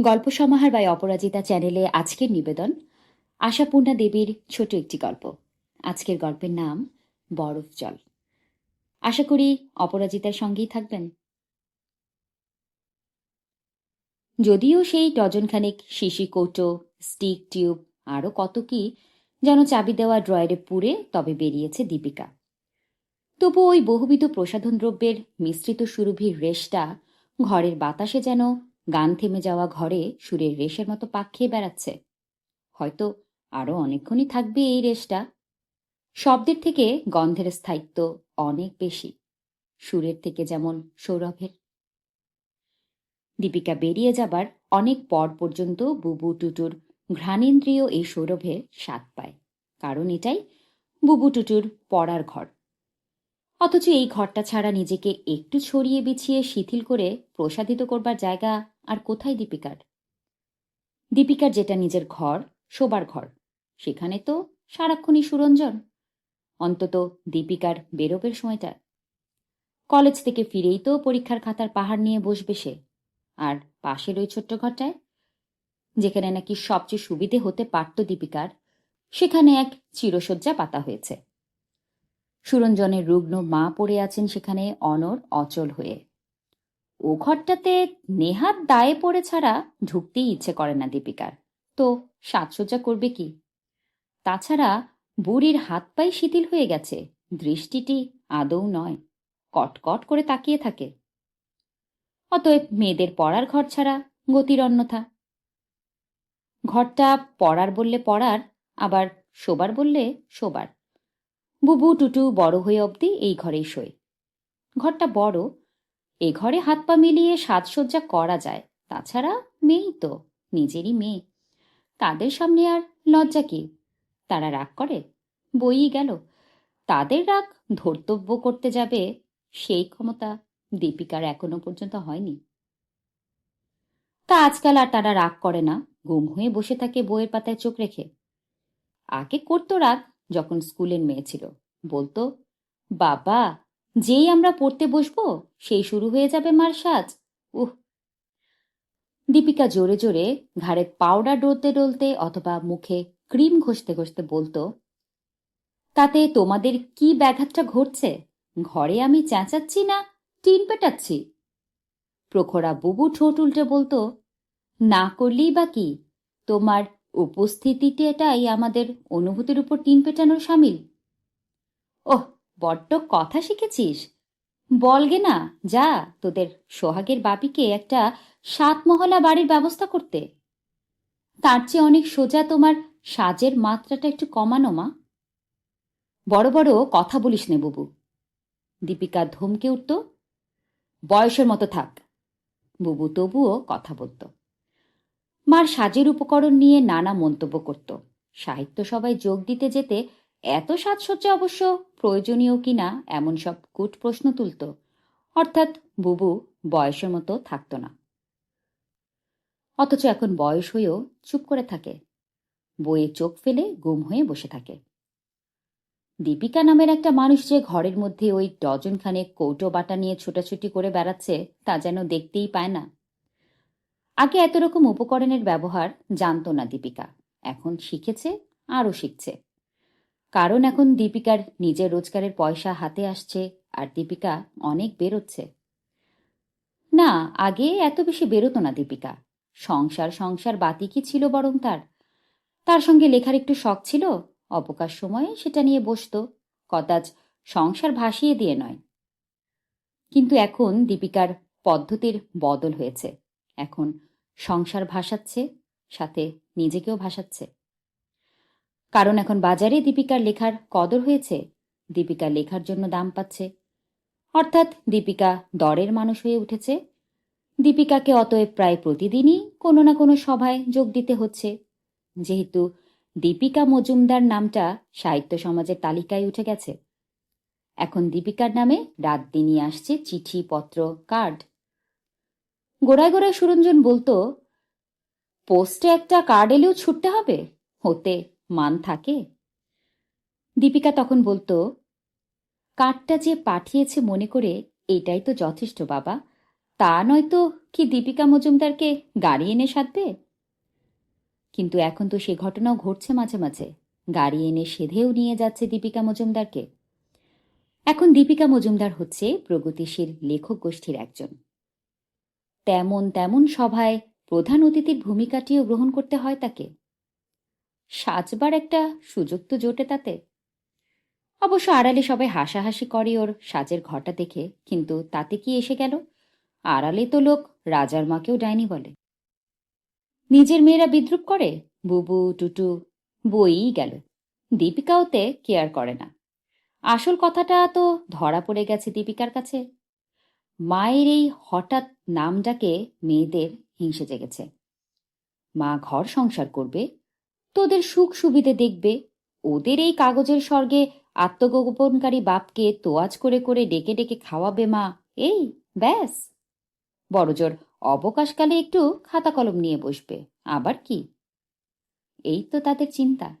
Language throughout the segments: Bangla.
গল্প সমাহার বাই অপরাজিতা চ্যানেলে আজকের নিবেদন, আশাপূর্ণা দেবীর ছোট একটি গল্প। আজকের গল্পের নাম, বরফ জল। আশা করি অপরাজিতার সঙ্গেই থাকবেন। যদিও সেই ডজনখানেক শিশি কৌটো, স্টিক টিউব, আরও কত কি যেন চাবি দেওয়া ড্রয়ারে পুরে তবে বেরিয়েছে দীপিকা। তবু ওই বহুবিধ প্রসাধন দ্রব্যের মিশ্রিত সুরভির রেশটা ঘরের বাতাসে যেন গান থেমে যাওয়া ঘরে সুরের রেশের মতো পাক খেয়ে বেড়াচ্ছে। হয়তো আরও অনেকক্ষণই থাকবে এই রেশটা। শব্দের থেকে গন্ধের স্থায়িত্ব অনেক বেশি, সুরের থেকে যেমন সৌরভের। দীপিকা বেরিয়ে যাবার অনেক পর পর্যন্ত বুবু টুটুর ঘ্রাণেন্দ্রিয় এই সৌরভের স্বাদ পায়, কারণ এটাই বুবু টুটুর পড়ার ঘর। অথচ এই ঘরটা ছাড়া নিজেকে একটু ছড়িয়ে বিছিয়ে শিথিল করে প্রসাদিত করবার জায়গা আর কোথায় দীপিকার? দীপিকার যেটা নিজের ঘর, শোবার ঘর, সেখানে তো সারাক্ষণই সুরঞ্জন, অন্তত দীপিকার বেরোবের সময়টা। কলেজ থেকে ফিরেই তো পরীক্ষার খাতার পাহাড় নিয়ে বসবে সে, আর পাশের ওই ছোট্ট ঘরটায়, যেখানে নাকি সবচেয়ে সুবিধে হতে পারত দীপিকার, সেখানে এক চিরসজ্জা পাতা হয়েছে। সুরঞ্জনের রুগ্ন মা পড়ে আছেন সেখানে অনর অচল হয়ে। ও ঘরটাতে নেহাত দায়ে পড়ে ছাড়া ঢুকতেই ইচ্ছে করে না দীপিকার। তো সাজসজ্জা করবে কি? তাছাড়া বুড়ির হাত পায়ে শিথিল হয়ে গেছে, দৃষ্টিটি আদৌ নয়, কটকট করে তাকিয়ে থাকে। অতএব মেয়েদের পড়ার ঘর ছাড়া গতির অন্যথা। ঘরটা পড়ার বললে পড়ার, আবার শোবার বললে শোবার। বুবু টুটু বড় হয়ে অবধি এই ঘরেই শোয়। ঘরটা বড়, এ ঘরে হাত পা মিলিয়ে সাজসজ্জা করা যায়, তাছাড়া মেয়েই তো, নিজেরই মেয়ে। তাদের সামনে আর লজ্জা কি? তারা রাগ করে, বইই গেল। তাদের রাগ ধর্তব্য করতে যাবে, সেই ক্ষমতা দীপিকার এখনও পর্যন্ত হয়নি। তা আজকাল আর তারা রাগ করে না, গুম হয়ে বসে থাকে বইয়ের পাতায় চোখ রেখে। আগে করতো রাগ যখন স্কুলের মেয়ে ছিল। বলতো, বাবা, যেই আমরা পড়তে বসবো, সেই শুরু হয়ে যাবে মার সাজ উহ। দীপিকা জোরে জোরে ঘাড়ে পাউডার ডলতে ডলতে অথবা মুখে ক্রিম ঘষতে ঘষতে বলতো, তাতে তোমাদের কি ব্যাঘাতটা ঘটছে? ঘরে আমি চেঁচাচ্ছি না, টিন পেটাচ্ছি? প্রখরা বুবু ঠোঁট উল্টে বলতো, না করলেই বা কি? তোমার উপস্থিতিটাই আমাদের অনুভূতির উপর টিন পেটানোর সামিল। ওহ, বড্ড কথা শিখেছিস। বলগে না যা তোদের সোহাগের বাপিকে একটা সাত মহলা বাড়ির ব্যবস্থা করতে। তার চেয়ে অনেক সোজা তোমার সাজের মাত্রাটা একটু কমানো, মা। বড় বড় কথা বলিস নে, বুবু। দীপিকা ধমকে উঠত, বয়সের মতো থাক। বুবু তবুও কথা বলত। মার সাজের উপকরণ নিয়ে নানা মন্তব্য করত। সাহিত্য সভায় যোগ দিতে যেতে এত সাজসজ্জা অবশ্য প্রয়োজনীয় কিনা এমন সব কুট প্রশ্ন তুলত। অর্থাৎ বুবু বয়সের মতো থাকত না। অথচ এখন বয়স হয়েও চুপ করে থাকে। বইয়ে চোখ ফেলে গুম হয়ে বসে থাকে। দীপিকা নামের একটা মানুষ যে ঘরের মধ্যে ওই ডজনখানে কৌটো বাটা নিয়ে ছোটাছুটি করে বেড়াচ্ছে তা যেন দেখতেই পায় না। আগে এত রকম উপকরণের ব্যবহার জানত না দীপিকা। এখন শিখেছে, আরও শিখছে। কারণ এখন দীপিকার নিজের রোজগারের পয়সা হাতে আসছে আর দীপিকা অনেক বেরোচ্ছে। না, আগে এত বেশি বেরোতো না দীপিকা। সংসার সংসার বাতি কি ছিল বরং তার? তার সঙ্গে লেখার একটু শখ ছিল, অবকাশ সময়ে সেটা নিয়ে বসত। কদাচ সংসার ভাসিয়ে দিয়ে নয়। কিন্তু এখন দীপিকার পদ্ধতির বদল হয়েছে। এখন সংসার ভাসাচ্ছে, সাথে নিজেকেও ভাসাচ্ছে। কারণ এখন বাজারে দীপিকার লেখার কদর হয়েছে, দীপিকা লেখার জন্য দাম পাচ্ছে। অর্থাৎ দীপিকা দরের মানুষ হয়ে উঠেছে। দীপিকাকে অতএব প্রায় প্রতিদিনই কোনো না কোনো সভায় যোগ দিতে হচ্ছে। যেহেতু দীপিকা মজুমদার নামটা সাহিত্য সমাজের তালিকায় উঠে গেছে। এখন দীপিকার নামে রাত দিনই আসছে চিঠি পত্র কার্ড গোড়ায় গোড়ায় সুরঞ্জন বলতো, পোস্টে একটা কার্ড এলেও ছুটতে হবে, হতে মান থাকে। দীপিকা তখন বলতো, কার্ডটা যে পাঠিয়েছে মনে করে এটাই তো যথেষ্ট বাবা। তা নয়তো কি দীপিকা মজুমদারকে গাড়ি এনে সাধবে? কিন্তু এখন তো সে ঘটনাও ঘটছে মাঝে মাঝে। গাড়ি এনে সেধেও নিয়ে যাচ্ছে দীপিকা মজুমদারকে। এখন দীপিকা মজুমদার হচ্ছে প্রগতিশীল লেখক গোষ্ঠীর একজন। তেমন তেমন সভায় প্রধান অতিথির ভূমিকাটিও গ্রহণ করতে হয় তাকে। সাজবার একটা সুযোগ তো জোটে তাতে। অবশ্য আড়ালে সবাই হাসাহাসি করে ওর সাজের ঘটা দেখে, কিন্তু তাতে কি এসে গেল? আড়ালে তো লোক রাজার মাকেও ডাইনি বলে। নিজের মেয়েরা বিদ্রুপ করে? বুবু, টুটু বই গেল। দীপিকাওতে কেয়ার করে না। আসল কথাটা তো ধরা পড়ে গেছে দীপিকার কাছে। মায়ের এই হঠাৎ নামটাকে মেয়েদের হিংসে জেগেছে। মা ঘর সংসার করবে, তোদের সুখ সুবিধে দেখবে, ওদের এই কাগজের স্বর্গে আত্মগোপনকারী বাপকে তোয়াজ করে করে ডেকে ডেকে খাওয়াবে মা, এই, ব্যাস। বড়জোর অবকাশকালে একটু খাতা কলম নিয়ে বসবে, আবার কি? এই তো তাদের চিন্তা।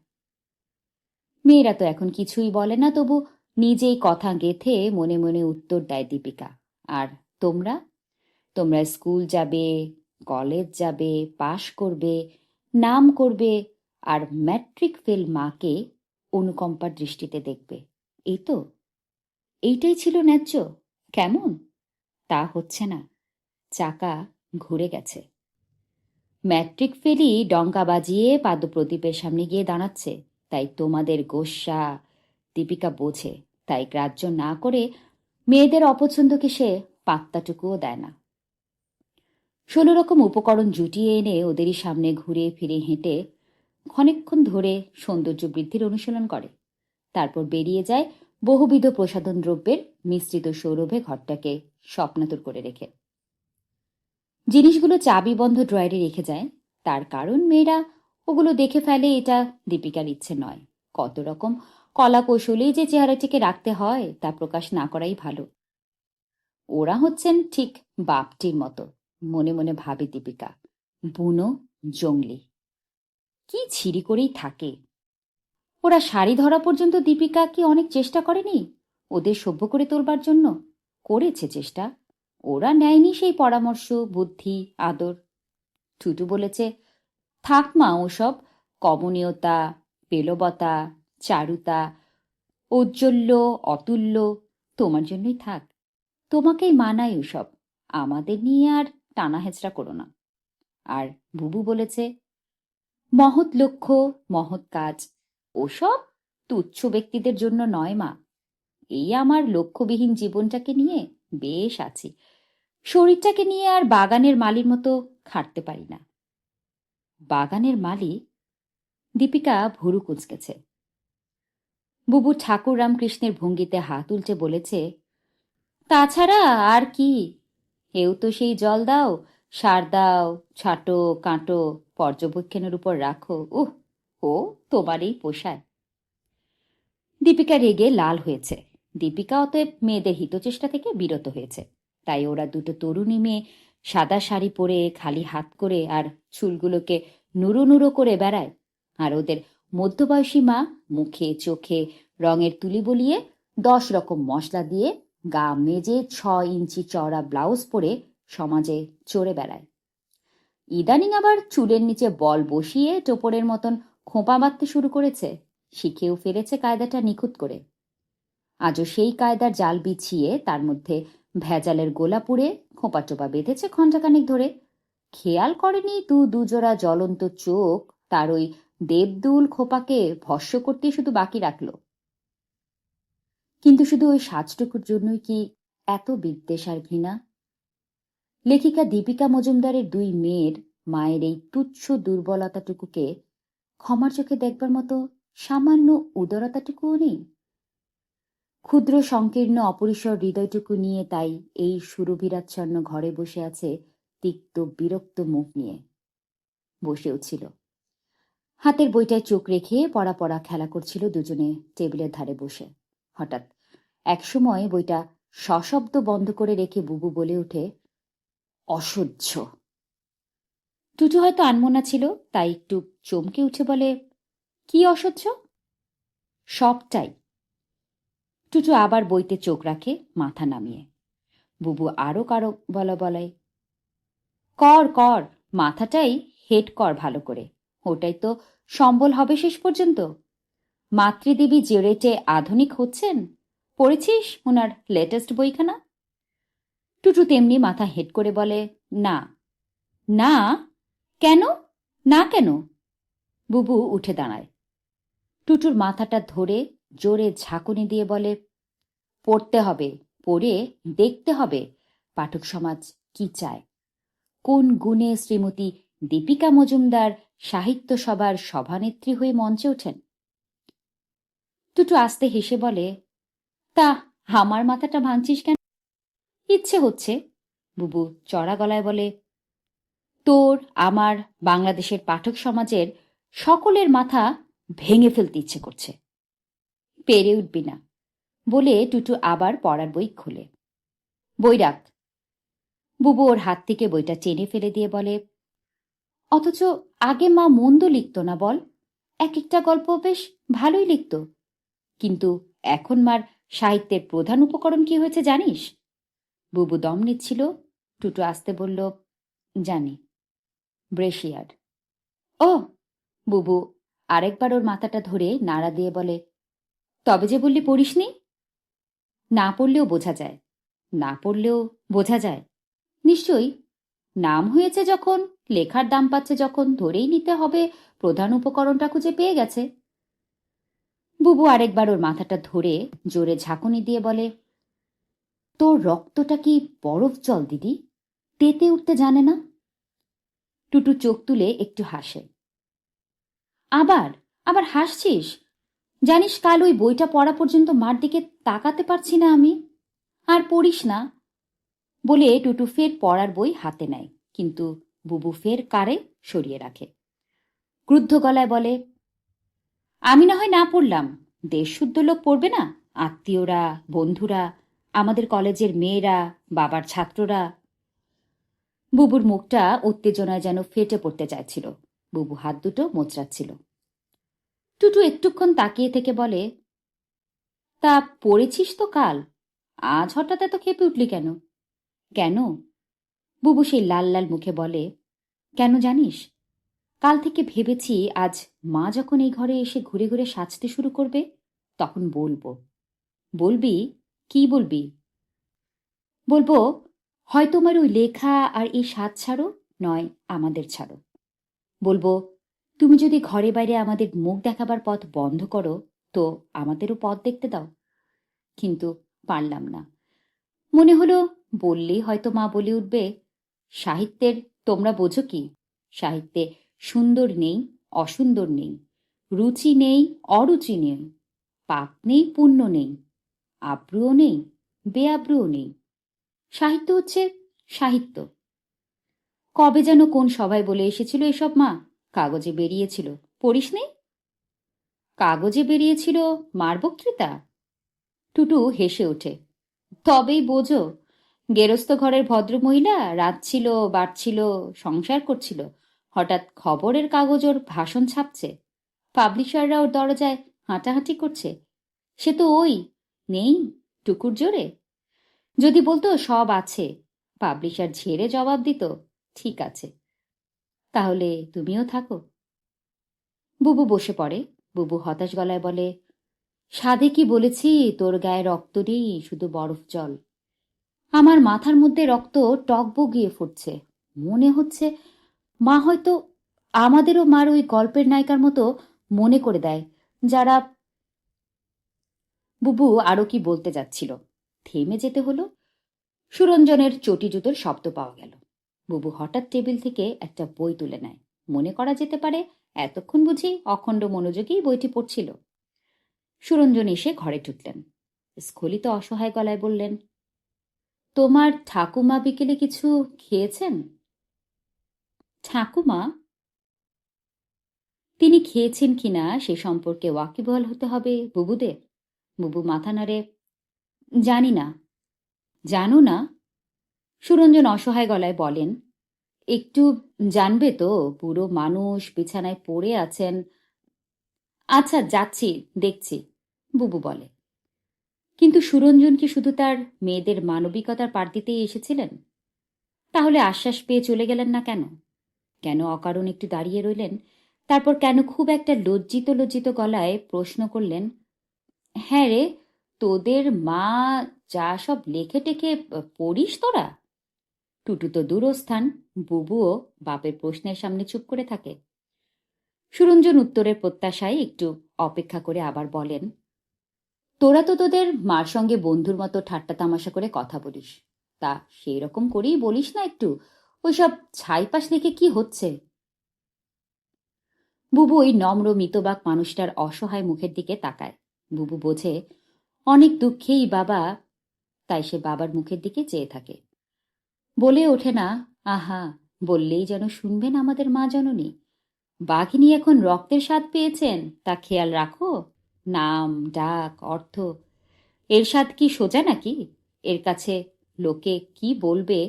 মেয়েরা তো এখন কিছুই বলে না তবু নিজেই কথা গেথে মনে মনে উত্তর দেয় দীপিকা, আর তোমরা? তোমরা স্কুল যাবে, কলেজ যাবে, পাশ করবে, নাম করবে আর ম্যাট্রিক ফেল মাকে অনুকম্পার দৃষ্টিতে দেখবে। এই তো। এইটাই ছিল ন্যায্য। কেমন? তা হচ্ছে না। চাকা ঘুরে গেছে। ম্যাট্রিক ফেলি ডঙ্কা বাজিয়ে পাদপ্রদীপের সামনে গিয়ে দাঁড়াচ্ছে। তাই তোমাদের গোস্বা দীপিকা বোঝে। তাই গ্রাহ্য না করে মেয়েদের অপছন্দকে সে পাত্তাটুকুও দেয় না। ষোলো রকম উপকরণ জুটিয়ে এনে ওদেরই সামনে ঘুরে ফিরে হেঁটে ক্ষণেক্ষণ ধরে সৌন্দর্য বৃদ্ধির অনুশীলন করে। তারপর বেরিয়ে যায় বহুবিধ প্রসাধন দ্রব্যের মিশ্রিত সৌরভে ঘরটাকে স্বপ্নাতুর করে রেখে। জিনিসগুলো চাবি বন্ধ ড্রয়ারে রেখে যায়। তার কারণ মেয়েরা ওগুলো দেখে ফেলে এটা দীপিকার ইচ্ছে নয়। কত রকম কলা কৌশলেই যে চেহারাটিকে রাখতে হয় তা প্রকাশ না করাই ভালো। ওরা হচ্ছেন ঠিক বাপটির মতো। মনে মনে ভাবে দীপিকা। বুনো, জঙ্গলি। কি ছিরি করেই থাকে? ওরা শাড়ি ধরা পর্যন্ত দীপিকা কি অনেক চেষ্টা করেনি? ওদের সভ্য করে তোলবার জন্য? করেছে চেষ্টা। ওরা নেয়নি সেই পরামর্শ, বুদ্ধি, আদর। টুটু বলেছে, থাক মা ওসব। কমনীয়তা, পেলবতা, চারুতা, ঔজ্জ্বল্য, অতুল্য, তোমার জন্যই থাক। তোমাকেই মানায় ওসব। আমাদের নিয়ে আর টানা হেঁচড়া করো না। আর বুবু বলেছে, মহৎ লক্ষ্য, মহৎ কাজ, ওসব তুচ্ছ ব্যক্তিদের জন্য নয় মা। এই আমার লক্ষ্যবিহীন জীবনটাকে নিয়ে বেশ আছি। শরীরটাকে নিয়ে আর বাগানের মালির মতো খাটতে পারি না। বাগানের মালি দীপিকা ভুরু কুঁচকেছে। বুবু ঠাকুর রামকৃষ্ণের ভঙ্গিতে হাত উল্টে বলেছে, তাছাড়া আর কি এও তো সেই জল দাও, সার দাও, ছাটো, কাঁটো, পর্যবেক্ষণের উপর রাখো। উহ, ও তোমারই পোষায়। দীপিকা রেগে লাল হয়েছে। দীপিকা অতএব মেয়েদের হিতচেষ্টা থেকে বিরত হয়েছে। তাই ওরা দুটো তরুণী মেয়ে সাদা শাড়ি পরে খালি হাত করে আর চুলগুলোকে নুরো নুরো করে বেড়ায়। আর ওদের মধ্যবয়সী মা মুখে, চোখে, রঙের তুলি বলিয়ে দশ রকম মশলা দিয়ে গা মেজে ছ ইঞ্চি চওড়া ব্লাউজ পরে সমাজে চড়ে বেড়ায়। ইদানিং আবার চুলের নিচে বল বসিয়ে টোপরের মতন খোঁপা বাঁধতে শুরু করেছে, শিখেও ফেলেছে কায়দাটা নিখুঁত করে। আজও সেই কায়দার জাল বিছিয়ে তার মধ্যে ভেজালের গোলা পুড়ে খোঁপা টোপা বেঁধেছে ঘণ্টাখানিক ধরে। খেয়াল করেনি দু দুজোড়া জ্বলন্ত চোখ, তার ওই দেবদুল খোপাকে ভস্য করতে শুধু বাকি রাখল। কিন্তু শুধু ওই সাজটুকুর জন্যই কি এত বিদ্বেষ আর ঘৃণা? লেখিকা দীপিকা মজুমদারের দুই মেয়ের মায়ের এই তুচ্ছ দুর্বলতাটুকুকে ক্ষমার চোখে দেখবার মতো সামান্য উদারতাটুকুও নেই? ক্ষুদ্র, সংকীর্ণ, অপরিসর হৃদয়টুকু নিয়ে তাই এই সুরভিরাচ্ছন্ন ঘরে বসে আছে তিক্ত, বিরক্ত মুখ নিয়ে। বসেও ছিল। হাতের বইটায় চোখ রেখে পড়া পড়া খেলা করছিল দুজনে টেবিলের ধারে বসে। হঠাৎ একসময় বইটা সশব্দ বন্ধ করে রেখে বুবু বলে ওঠে, অসহ্য। টুটু হয়তো আনমনা ছিল, তাই একটু চমকে উঠে বলে, কি অসহ্য? সবটাই। টুটু আবার বইতে চোখ রাখে, মাথা নামিয়ে। বুবু আরও কারও বলা বলাই কর কর, মাথাটাই হেড কর ভালো করে। ওটাই তো সম্বল হবে শেষ পর্যন্ত। মাতৃদেবী যে রেটে আধুনিক হচ্ছেন পড়েছিস ওনার লেটেস্ট বইখানা? টুটু তেমনি মাথা হেড করে বলে, না। না? কেন? না কেন? বুবু উঠে দাঁড়ায়। টুটুর মাথাটা ধরে জোরে ঝাঁকুনি দিয়ে বলে, পড়তে হবে, পড়ে দেখতে হবে। পাঠক সমাজ কি চায়? কোন গুণে শ্রীমতী দীপিকা মজুমদার সাহিত্য সভার সভানেত্রী হয়ে মঞ্চে ওঠেন? টুটু আস্তে হেসে বলে তা আমার মাথাটা ভাঙছিস কেন? ইচ্ছে হচ্ছে। বুবু চড়া গলায় বলে, তোর আমার বাংলাদেশের পাঠক সমাজের সকলের মাথা ভেঙে ফেলতে ইচ্ছে করছে। পেরে উঠবি না। বলে টুটু আবার পড়ার বই খোলে। বই রাখ বুবু ওর হাত থেকে বইটা চেনে ফেলে দিয়ে বলে, অথচ আগে মা মন্দ লিখত না বল। এক একটা গল্প বেশ ভালোই লিখত। কিন্তু এখন মার সাহিত্যের প্রধান উপকরণ কি হয়েছে জানিস? বুবু দম নিচ্ছিল, টুটু আসতে বলল, জানি। ব্রেশিয়ার ও, বুবু, আরেকবার ওর মাথাটা ধরে নাড়া দিয়ে বলে, তবে যে বললি পড়িসনি? না পড়লেও বোঝা যায়। না পড়লেও বোঝা যায়। নিশ্চয়ই। নাম হয়েছে যখন, লেখার দাম পাচ্ছে যখন, ধরেই নিতে হবে, প্রধান উপকরণটা খুঁজে পেয়ে গেছে। বুবু আরেকবার ওর মাথাটা ধরে জোরে ঝাঁকুনি দিয়ে বলে, তোর রক্তটা কি বরফ জল, দিদি? তেতে উঠতে জানে না? টুটু চোখ তুলে একটু হাসে। আবার আবার হাসছিস? জানিস কাল ওই বইটা পড়া পর্যন্ত মার দিকে তাকাতে পারছি না আমি। আর পড়িস না। বলে টুটু ফের পড়ার বই হাতে নেয়, কিন্তু বুবু ফের কারে সরিয়ে রাখে। ক্রুদ্ধ গলায় বলে আমি না হয় না পড়লাম। দেশ শুদ্ধ লোক পড়বে না? আত্মীয়রা, বন্ধুরা, আমাদের কলেজের মেয়েরা, বাবার ছাত্ররা। বুবুর মুখটা উত্তেজনায় যেন ফেটে পড়তে চাইছিল। বুবু হাত দুটো মোচড়াচ্ছিল। টুটু একটুক্ষণ তাকিয়ে থেকে বলে, তা পড়েছিস তো কাল? আজ হঠাৎ এত খেপে উঠলি কেন? কেন? বুবু সেই লাল লাল মুখে বলে, কেন জানিস? কাল থেকে ভেবেছি আজ মা যখন এই ঘরে এসে ঘুরে ঘুরে সাজতে শুরু করবে, তখন বলব। বলবি? কি বলবি? বলব, হয় তোমার ওই লেখা আর এই সাজ ছাড়ো, নয় আমাদের ছাড়ো। বলব, তুমি যদি ঘরে বাইরে আমাদের মুখ দেখাবার পথ বন্ধ করো, তো আমাদেরও পথ দেখতে দাও। কিন্তু পারলাম না। মনে হলো, বললেই হয়তো মা বলে উঠবে, সাহিত্যের তোমরা বোঝো কি? সাহিত্যে সুন্দর নেই, অসুন্দর নেই। রুচি নেই, অরুচি নেই। পাপ নেই, পুণ্য নেই। আব্রুও নেই, বেআব্রুও নেই। সাহিত্য হচ্ছে সাহিত্য। কবে যেন কোন সভায় বলে এসেছিল এসব মা? কাগজে বেরিয়েছিল। পড়িস নেই কাগজে বেরিয়েছিল মার বক্তৃতা? টুটু হেসে ওঠে। তবেই বোঝো গেরস্ত ঘরের ভদ্রমহিলা রাতছিল বাড়ছিল সংসার করছিল। হঠাৎ খবরের কাগজ ওর ভাষণ ছাপছে। পাবলিশাররা ওর দরজায় হাঁটাহাঁটি করছে। সে তো ওই, নেই, টুকুর জোরে। যদি বলতো সব আছে। পাবলিশার ঝেড়ে জবাব দিত, ঠিক আছে। তাহলে তুমিও থাকো। বুবু বসে পড়ে। বুবু হতাশ গলায় বলে, সাধে কি বলেছি, তোর গায়ে রক্ত নেই, শুধু বরফ জল। আমার মাথার মধ্যে রক্ত টক বগিয়ে ফুটছে। মনে হচ্ছে মা হয়তো আমাদেরও মার ওই গল্পের নায়িকার মতো মনে করে দেয়, যারা বুবু আরও কি বলতে যাচ্ছিল। থেমে যেতে হলো। সুরঞ্জনের চটি জুতোর শব্দ পাওয়া গেল। বুবু হঠাৎ টেবিল থেকে একটা বই তুলে নেয়। মনে করা যেতে পারে এতক্ষণ বুঝি অখণ্ড মনোযোগেই বইটি পড়ছিল। সুরঞ্জন এসে ঘরে ঢুকলেন। স্খলিত অসহায় গলায় বললেন, তোমার ঠাকুমা বিকেলে কিছু খেয়েছেন? ঠাকুমা, তিনি খেয়েছেন কিনা সে সম্পর্কে ওয়াকিবহাল হতে হবে বুবুদের। বুবু মাথা নাড়ে, জানি না, জানো না? সুরঞ্জন অসহায় গলায় বলেন, একটু জানবে তো পুরো মানুষ বিছানায় পড়ে আছেন। আচ্ছা যাচ্ছি, দেখছি, বুবু বলে। কিন্তু সুরঞ্জন কি শুধু তার মেয়েদের মানবিকতার পার দিতেই এসেছিলেন? তাহলে আশ্বাস পেয়ে চলে গেলেন না কেন? কেন অকারণ একটু দাঁড়িয়ে রইলেন? তারপর কেন খুব একটা লজ্জিত লজ্জিত গলায় প্রশ্ন করলেন হ্যাঁ রে, তোদের মা যা সব লেখে টেখে পড়িস তোরা? টুটু তো দূরস্থান, বুবুও বাপের প্রশ্নের সামনে চুপ করে থাকে। সুরঞ্জন উত্তরের প্রত্যাশায় একটু অপেক্ষা করে আবার বলেন, তোরা তো তোদের মার সঙ্গে বন্ধুর মতো ঠাট্টা তামাশা করে কথা বলিস। তা সেই রকম করেই বলিস না একটু। ওইসব ছাইপাশ দেখে কি হচ্ছে? বুবু ওই নম্র মিতবাক মানুষটার অসহায় মুখের দিকে তাকায়। বুবু বোঝে, অনেক দুঃখেই বাবা, তাই সে বাবার মুখের দিকে চেয়ে থাকে। বলে ওঠে না, আহা, বললেই যেন শুনবেন আমাদের মা জননী। বাঘিনী এখন রক্তের স্বাদ পেয়েছেন, তা খেয়াল রাখো। নাম, ডাক, অর্থ, এর স্বাদ কি সোজা নাকি? এর কাছে লোকে কি বলবে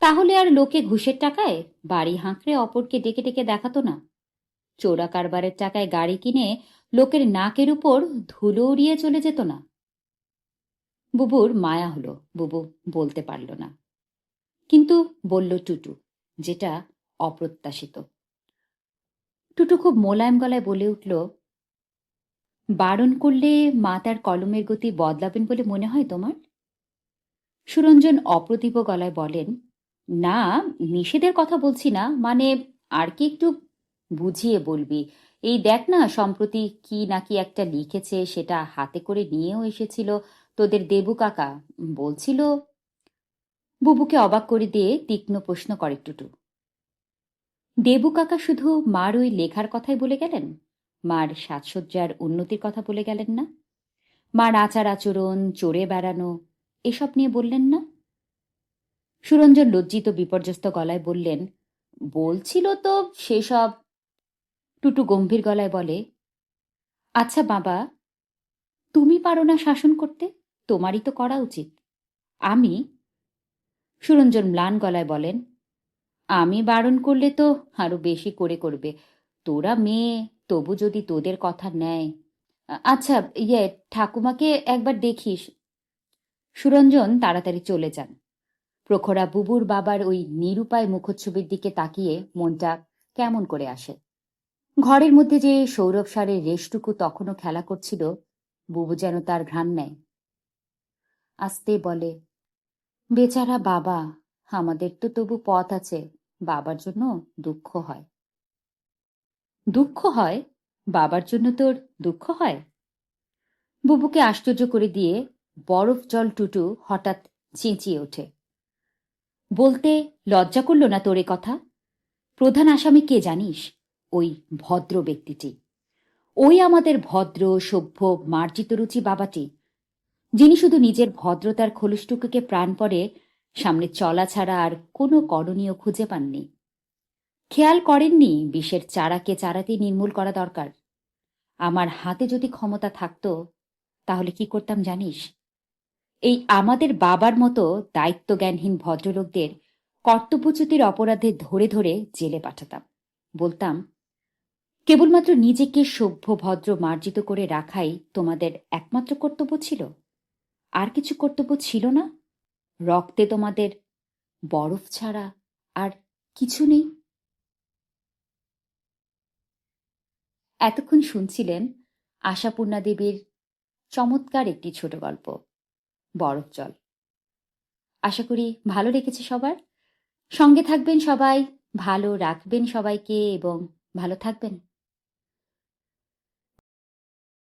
তাহলে আর লোকে ঘুষের টাকায় বাড়ি হাঁকড়ে অপরকে ডেকে ডেকে দেখাতো না। চোরা কারবারের টাকায় গাড়ি কিনে লোকের নাকের উপর ধুলো উড়িয়ে চলে যেত না। বুবুর মায়া হলো, বুবু বলতে পারল না। কিন্তু বলল টুটু, যেটা অপ্রত্যাশিত। টুটু খুব মোলায়েম গলায় বলে উঠল, বারণ করলে মা তার কলমের গতি বদলাবেন বলে মনে হয় তোমার? সুরঞ্জন অপ্রতিভ গলায় বলেন না, নিষেধের কথা বলছি না মানে আর কি একটু বুঝিয়ে বলবি। এই দেখ না, সম্প্রতি কি নাকি একটা লিখেছে, সেটা হাতে করে নিয়েও এসেছিল তোদের দেবু কাকা। বলছিল, বুবুকে অবাক করে দিয়ে তীক্ষ্ণ প্রশ্ন করে টুটু দেবু কাকা শুধু মার ওই লেখার কথাই বলে গেলেন? মার সাজসজ্জার উন্নতির কথা বলে গেলেন না? মার আচার আচরণ চড়ে বেড়ানো, এসব নিয়ে বললেন না? সুরঞ্জন লজ্জিত বিপর্যস্ত গলায় বললেন, বলছিল তো সেসব। টুটু গম্ভীর গলায় বলে আচ্ছা বাবা, তুমি পারো না শাসন করতে, তোমারই তো করা উচিত। আমি? সুরঞ্জন ম্লান গলায় বলেন, আমি বারণ করলে তো আরও বেশি করে করবে। তোরা মেয়ে, তবু যদি তোদের কথা নেয়। আচ্ছা ইয়ে ঠাকুমাকে একবার দেখিস। সুরঞ্জন তাড়াতাড়ি চলে যান। প্রখরা বুবুর বাবার ওই নিরুপায় মুখচ্ছবির দিকে তাকিয়ে মনটা কেমন করে আসে। ঘরের মধ্যে যে সৌরভ সারের রেশটুকু তখনও খেলা করছিল, বুবু যেন তার ঘ্রাণ নেয়। আস্তে বলে, বেচারা বাবা, আমাদের তো তবু পথ আছে, বাবার জন্য দুঃখ হয়। দুঃখ হয়? বাবার জন্য তোর দুঃখ হয়? বুবুকে আশ্চর্য করে দিয়ে বরফ জল টুটু হঠাৎ চেঁচিয়ে ওঠে। বলতে লজ্জা করল না তোর কথা? প্রধান আসামি কে জানিস? ওই ভদ্র ব্যক্তিটি। ওই আমাদের ভদ্র, সভ্য, মার্জিত রুচি বাবাটি, যিনি শুধু নিজের ভদ্রতার খোলসটুকুকে প্রাণপরে সামনে চলা ছাড়া আর কোনো করণীয় খুঁজে পাননি। খেয়াল করেননি বিষের চারাকে চারাতেই নির্মূল করা দরকার। আমার হাতে যদি ক্ষমতা থাকতো, তাহলে কি করতাম জানিস? এই আমাদের বাবার মতো দায়িত্বজ্ঞানহীন ভদ্রলোকদের কর্তব্যচ্যুতির অপরাধে ধরে ধরে জেলে পাঠাতাম। বলতাম, কেবলমাত্র নিজেকে সভ্য, ভদ্র, মার্জিত করে রাখাই তোমাদের একমাত্র কর্তব্য ছিল? আর কিছু কর্তব্য ছিল না? রক্তে তোমাদের বরফ ছাড়া আর কিছু নেই? এতক্ষণ শুনছিলেন আশাপূর্ণা দেবীর চমৎকার একটি ছোট গল্প। বরফ জল। আশা করি ভালো রেখেছে সবার। সঙ্গে থাকবেন সবাই, ভালো রাখবেন সবাইকে এবং ভালো থাকবেন।